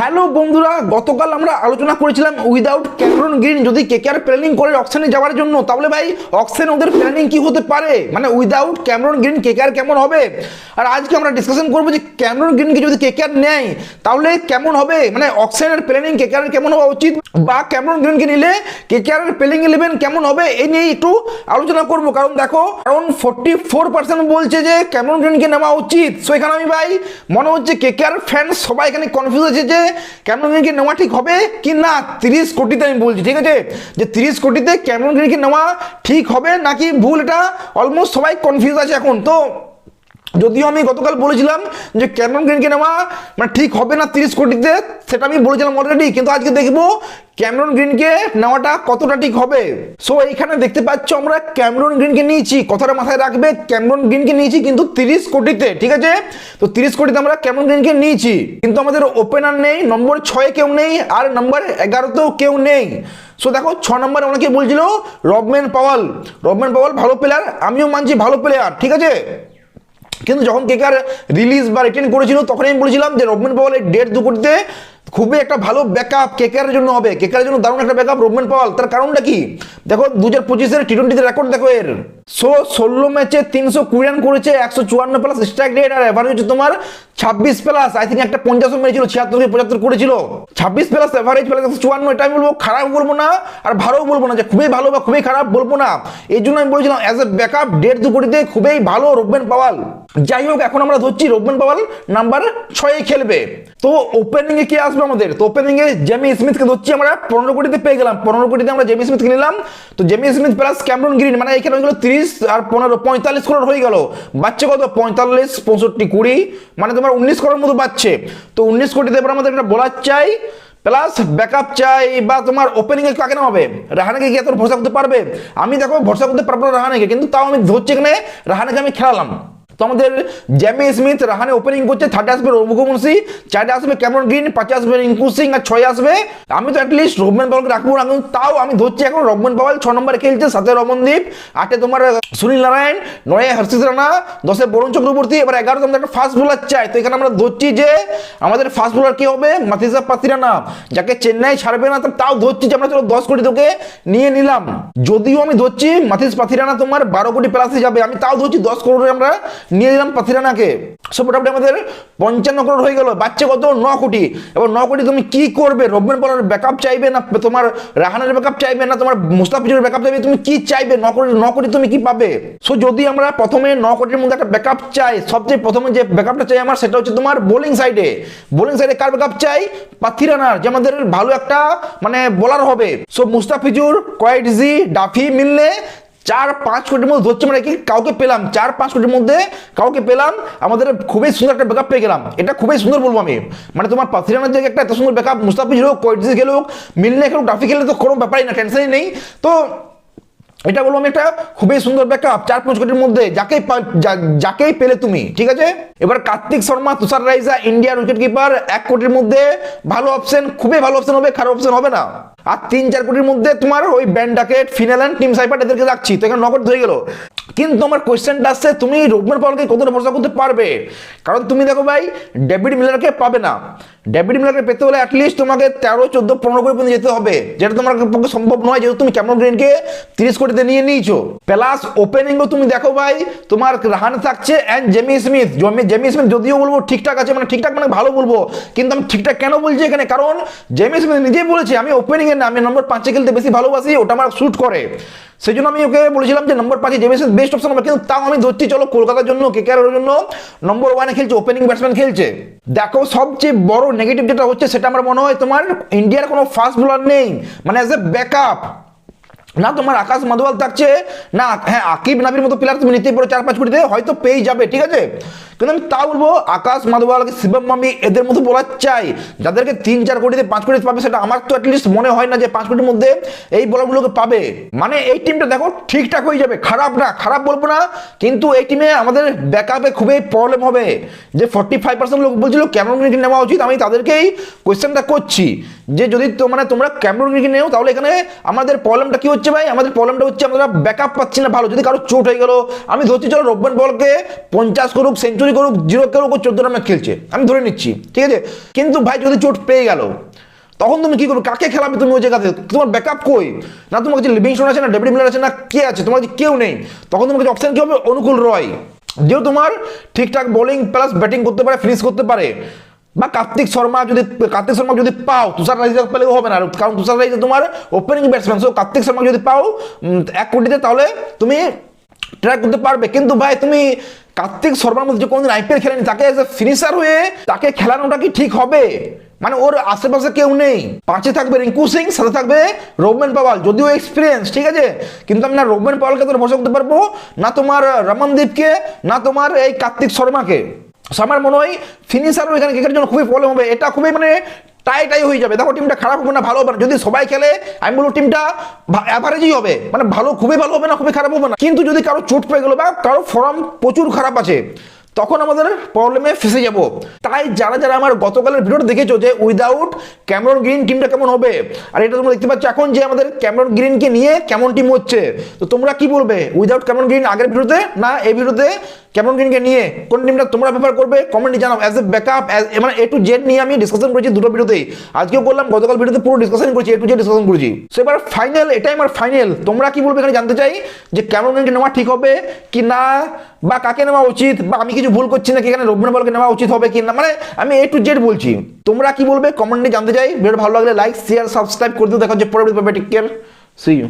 Hello বন্ধুরা, গতকাল আমরা আলোচনা করেছিলাম উইদাউট ক্যামেরন গ্রিন। যদি কেকেআর প্ল্যানিং করে অক্সেনে যাওয়ার জন্য, তাহলে ভাই অক্সেন ওদের প্ল্যানিং কি হতে পারে? মানে উইদাউট ক্যামেরন গ্রিন কেকেআর কেমন হবে? আর আজকে আমরা ডিসকাশন করব যে ক্যামরন গ্রিনকে যদি কেকেআর নেয়, তাহলে কেমন হবে? মানে অক্সেনের প্ল্যানিং কেকেআর কেমন হওয়া উচিত? বা ক্যামরন গ্রিনকে নিলে কেকেআর প্লেইং ইলেভেন কেমন হবে? এই নিয়ে একটু আলোচনা করব। কারণ দেখো কারণ ফোর্টি ফোর পার্সেন্ট বলছে যে ক্যামেরন গ্রিনকে নেওয়া উচিত। সো এখানে আমি ভাই, মনে হচ্ছে কেকেআর ফ্যান সবাই এখানে কনফিউজ আছে যে ক্যামেরন গ্রিনকে নেওয়া ঠিক হবে কি না? তিরিশ কোটিতে আমি বলছি, ঠিক আছে? যে তিরিশ কোটিতে ক্যামেরন গ্রিনকে নেওয়া ঠিক হবে নাকি ভুল? এটা অলমোস্ট সবাই কনফিউজ আছে এখন। তো যদিও আমি গতকাল বলেছিলাম যে ক্যামেরন গ্রিনকে নেওয়া মানে ঠিক হবে না তিরিশ কোটিতে, সেটা আমি বলেছিলাম অলরেডি কিন্তু আজকে দেখব ক্যামেরন গ্রিনকে নেওয়াটা কতটা ঠিক হবে। সো এইখানে দেখতে পাচ্ছ আমরা ক্যামেরন গ্রিনকে নিয়েছি, কথাটা মাথায় রাখবে, ক্যামরন গ্রিনকে নিয়েছি কিন্তু তিরিশ কোটিতে, ঠিক আছে? তো তিরিশ কোটিতে আমরা ক্যামেরন গ্রিনকে নিয়েছি, কিন্তু আমাদের ওপেনার নেই নম্বর ছয়ে কেউ নেই, আর নম্বর এগারোতেও কেউ নেই। সো দেখো, ছ নম্বরে অনেকে বলছিল রবম্যান পাওয়াল রবম্যান পাওয়াল ভালো প্লেয়ার আমিও মানছি ভালো প্লেয়ার ঠিক আছে? কিন্তু যখন কেকার রিলিজ বা রিটার্ন করেছিল তখন আমি বলেছিলাম যে রবমেন পাওয়ালের ডেট দু কোটিতে খুবই একটা ভালো ব্যাকআপ কেকারের জন্য হবে। কেকারের জন্য দারুণ একটা ব্যাকআপ রবমেন পাওয়াল তার কারণটা কি? দেখো দু হাজার পঁচিশের টি টোয়েন্টিতে রেকর্ড দেখো এর। সো ষোলো ম্যাচে তিনশো কুড়ি রান করেছে, একশো চুয়ান্ন প্লাস স্ট্রাইক রেট আর এভারেজ হচ্ছে তোমার ছাব্বিশ প্লাস আই থিঙ্ক একটা পঞ্চাশ মেরেছিল থেকে পঁচাত্তর করেছিল। ছাব্বিশ প্লাস এভারেজ প্লাস একশো চুয়ান্ন এটা আমি বলব, খারাপ বলব না আর ভালোও বলব না যে খুবই ভালো বা খুবই খারাপ বলব না। এই জন্য আমি বলেছিলাম অ্যাজ এ ব্যাকআপ দেড় দু কোটিতে খুবই ভালো রোবমেন পাওয়াল যাই হোক, এখন আমরা ধরছি রোবমেন পাওয়াল নাম্বার ছয়ে খেলবে। তো ওপেনিং এ কি আসবে? আমাদের। তো ওপেনিং এ জেমি স্মিথকে ধরছি আমরা, পনেরো কোটিতে পেয়ে গেলাম। পনেরো কোটিতে আমরা জেমি স্মিথকে নিলাম। তো Jamie Smith plus Cameron Green মানে এখানে হয়ে গেল তিরিশ আর পনেরো, পঁয়তাল্লিশ করোড় হয়ে গেল। বাচ্চা কত? পঁয়তাল্লিশ, পঁয়ষট্টি, কুড়ি। মানে তোমার উনিশ করোড় মতো পাচ্ছে তো উনিশ কোটিতে এবার আমাদের একটা বলার চাই প্লাস ব্যাকআপ চাই, বা তোমার ওপেনিং এ কাকে নামাবে রাহানাকে কি এত ভরসা করতে পারবে? আমি দেখো ভরসা করতে পারব না রাহানাকে, কিন্তু তাও আমি ধরছি এখানে, রাহানাকে আমি খেলালাম। তো আমাদের জ্যামি স্মিথ রাহানে ওপেনিং করছে থার্ডে আসবে রঘুবংশী চারটে আসবে ক্যামরন গ্রিন পাঁচে আসবে রিঙ্কু সিং আর ছয় আসবে। আমি তো অ্যাটলিস্ট রবমেন পাওয়ালকে রাখব না, কিন্তু তাও আমি ধরছি এখন রবমেন পাওয়াল, ছ নম্বরে খেলছে সাথে রমনদীপ আটে তোমার সুনীল নারায়ণ, নয়ে হর্ষিত রানা, দশে বরুণ চক্রবর্তী, এবার এগারো আমাদের একটা ফাস্ট বোলার চাই তো এখানে আমরা ধরছি যে আমাদের ফাস্ট বোলার কি হবে? মাথিসা পাতিরানা, যাকে চেন্নাই ছাড়বে না তাও ধরছি যে আমরা চলো দশ কোটি তোকে নিয়ে নিলাম। যদিও আমি ধরছি মাথিস পাথিরানা তোমার বারো কোটি প্লাসে যাবে, আমি তাও ধরছি দশ করোড়ে আমরা নিয়ে নিলাম পাথিরানাকে। সো মোটামুটি আমাদের পঞ্চান্ন করোড় হয়ে গেল। বাচ্চা কত? ন কোটি। এবার ন কোটি তুমি কি করবে? রবীন্দ্র বলার ব্যাকআপ চাইবে না? তোমার রাহানের ব্যাকআপ চাইবে না? তোমার মুস্তাফিজুরের ব্যাকআপ চাইবে? তুমি কি চাইবে? ন কোটি ন কোটি তুমি কি পাবে? সো যদি আমরা প্রথমে ন কোটির মধ্যে একটা ব্যাকআপ চাই, সবচেয়ে প্রথমে যে ব্যাকআপটা চাই আমার, সেটা হচ্ছে তোমার বোলিং সাইডে বোলিং সাইডে কার ব্যাকআপ চাই? পাথিরানার, যে আমাদের ভালো একটা মানে বোলার হবে। সো মুস্তাফিজুর কয়েকজি ডাফি মিললে চার পাঁচ কোটির মধ্যে ধরছে মানে কি কাউকে পেলাম চার পাঁচ কোটির মধ্যে কাউকে পেলাম, আমাদের খুবই সুন্দর একটা ব্যাকআপ পেয়ে গেলাম। এটা খুবই সুন্দর বলব আমি। মানে তোমার পাথিরানার জায়গায় একটা এত সুন্দর ব্যাকআপ মুস্তাফিজ হোক গেলে হোক মিলনে খেলুক ট্রাফিক খেলে তো কোনো ব্যাপারই না টেনশনই নেই। তো এটা বলব আমি একটা খুবই সুন্দর ব্যাকআপ চার পাঁচ কোটির মধ্যে যাকেই যাকেই পেলে তুমি, ঠিক আছে? এবার কার্তিক শর্মা, তুষার রাইজা, ইন্ডিয়ার উইকেট কিপার এক কোটির মধ্যে ভালো অপশন খুবই ভালো অপশন হবে, খারাপ অপশন হবে না। আর তিন, চার কোটির মধ্যে তোমার ওই Ben Duckett Finn Allen Tim Seifert এদেরকে রাখছি, তো এখানে নগদ ধরে গেল। কিন্তু আমার কোয়েশ্চেনটা আসছে, তুমি রোবমান পাওয়ালকে কতটা ভরসা করতে পারবে? কারণ তুমি দেখো ভাই, ডেভিড মিলারকে পাবে না। ডেভিড মিলারকে পেতে হলে অ্যাটলিস্ট তোমাকে তেরো, চোদ্দ, পনেরো কোটি পর্যন্ত যেতে হবে। যেটা তোমার পক্ষে সম্ভব নয়, যেহেতু তুমি ক্যামরন গ্রিনকে তিরিশ কোটিতে নিয়ে নিয়েছো। প্লাস ওপেনিংও তুমি দেখো ভাই, তোমার রাহান থাকছে অ্যান্ড জেমি স্মিথ জমি জেমি স্মিথ যদিও বলব ঠিকঠাক আছে মানে ঠিকঠাক মানে ভালো বলব, কিন্তু আমি ঠিকঠাক কেন বলছি এখানে? কারণ জেমি স্মিথ নিজেই বলেছে, আমি ওপেনিং এর না, আমি নম্বর পাঁচে খেলতে বেশি ভালোবাসি, ওটা আমার শ্যুট করে। সেই জন্য আমি ওকে বলেছিলাম যে নম্বর পাঁচে জেমি স্মিথ বেস্ট অপশন হবে, কিন্তু তাও আমি ধরছি, চলো কলকাতার জন্য কেকেআর জন্য নম্বর ওয়ানে খেলছে ওপেনিং ব্যাটসম্যান খেলছে। দেখো সবচেয়ে বড় নেগেটিভ যেটা হচ্ছে সেটা আমার মনে হয় তোমার ইন্ডিয়ার কোনো ফাস্ট বোলার নেই। মানে অ্যাজ এ ব্যাকআপ না, তোমার আকাশ মাদওয়াল থাকছে। না হ্যাঁ আকিব নাবির মতো প্লেয়ার তুমি নিতেই পারো চার পাঁচ কোটিতে হয়তো পেয়ে যাবে, ঠিক আছে? কিন্তু আমি তা বলব, আকাশ মাদওয়াল শিবম মামি এদের মতো বলার চাই, যাদেরকে তিন, চার কোটিতে পাঁচ কোটিতে পাবে, সেটা আমার তো অ্যাটলিস্ট মনে হয় না যে পাঁচ কোটির মধ্যে এই বলারগুলোকে পাবে। মানে এই টিমটা দেখো, ঠিকঠাক হয়ে যাবে, খারাপ না, খারাপ বলব না, কিন্তু এই টিমে আমাদের ব্যাকআপে খুবই প্রবলেম হবে। যে ফর্টি ফাইভ পার্সেন্ট লোক বলছিল ক্যামেরন গ্রিনকে নেওয়া উচিত, আমি তাদেরকেই কোয়েশ্চেনটা করছি। যে যদি মানে তোমরা ক্যামেরন গ্রিনকে নেও, তাহলে এখানে আমাদের প্রবলেমটা কি হচ্ছে? হচ্ছে ভাই, আমাদের প্রবলেমটা হচ্ছে আমরা ব্যাকআপ পাচ্ছি না ভালো। যদি কারও চোট হয়ে গেল, আমি ধরছি, চলো রোবমান বলকে পঞ্চাশ করুক সেঞ্চুরি করুক জিরো করুক চোদ্দ রানে খেলছে। আমি ধরে নিচ্ছি, ঠিক আছে? কিন্তু ভাই, যদি চোট পেয়ে গেল, তখন তুমি কি করবে? কাকে খেলাবে তুমি ওই জায়গাতে? তোমার ব্যাকআপ কই? না, তোমার কাছে লিভিংস্টোন আছে না ডেভিড মিলার আছে না, কে আছে? তোমার কাছে কেউ নেই। তখন তোমার কাছে অপশন কি হবে? অনুকূল রয়। যেও তোমার ঠিকঠাক বোলিং প্লাস ব্যাটিং করতে পারে ফিনিশ করতে পারে। বা কার্তিক শর্মা যদি কার্তিক শর্মা যদি পাও, তুষার রাইজার পেলেও হবে না। কারণ তুষার রাইজার তোমার opening batsman so Kartik Sharma যদি পাও এক কোটিতে তাহলে তুমি ট্র্যাক করতে পারবে। কিন্তু ভাই, তুমি কার্তিক শর্মার মধ্যে কোনোদিন আইপিএল খেলেনি, তাকে এজ এ ফিনিশার হয়ে তাকে খেলানোটা কি ঠিক হবে? মানে ওর আশেপাশে কেউ নেই। পাঁচে থাকবে রিঙ্কু সিং, সাথে থাকবে রোবমেন পাওয়াল, যদিও এক্সপিরিয়েন্স ঠিক আছে? কিন্তু আমি না রোবমেন পাওয়ালকে তো ভরসা করতে পারব, না তোমার রমনদীপকে, না তোমার এই কার্তিক শর্মাকে। So, আমার মনে হয় ফিনিশারও এখানে ক্রিকেটের জন্য খুবই প্রবলেম হবে। এটা খুবই মানে টাই টাই হয়ে যাবে। দেখো টিমটা খারাপ হবে না, ভালো হবে না। যদি সবাই খেলে, আমি বলব টিমটা অ্যাভারেজই হবে। মানে ভালো, খুবই ভালো হবে না, খুবই খারাপ হবে না। কিন্তু যদি কারও চোট পেয়ে গেলো বা কারও ফর্ম প্রচুর খারাপ আছে, তখন আমাদের প্রবলেমে ফেসে যাব। তাই যারা যারা আমার গতকালের ভিডিওটা দেখেছ যে উইদাউট ক্যামেরন গ্রিন টিমটা কেমন হবে, আর এটা তোমরা দেখতে পাচ্ছ এখন যে আমাদের ক্যামেরন গ্রিনকে নিয়ে কেমন টিম হচ্ছে। তো তোমরা কি বলবে? উইদাউট ক্যামেরন গ্রিন আগের ভিডিওতে না এই ভিডিওতে ক্যামেরন গ্রিনকে নিয়ে কোন টিমটা তোমরা প্রেফার করবে? কমেন্টে জানাও. অ্যাজ এ ব্যাকআপ মানে এ টু জেড নিয়ে আমি ডিসকাশন করেছি দুটো ভিডিওতেই আজকেও করলাম, গতকাল ভিডিওতে পুরো ডিসকাশন করেছি এ টু জেড ডিসকাশন করেছি। সো এবার ফাইনাল এটাই আমার ফাইনাল তোমরা কি বলবে এখানে জানতে চাই? যে ক্যামেরন গ্রিনকে নেওয়া ঠিক হবে কি না? বা কাকে নেওয়া উচিত? বা আমি কিছু ভুল করছি না কি এখানে রবীন্দ্র বলকে নেওয়া উচিত হবে কি না? মানে আমি এ টু জেড বলছি। তোমরা কি বলবে? কমেন্টে জানতে চাই। ভিডিও ভালো লাগলে লাইক শেয়ার সাবস্ক্রাইব করে দিও। দেখা হচ্ছে পরবর্তী টেক কেয়ার সি ইউ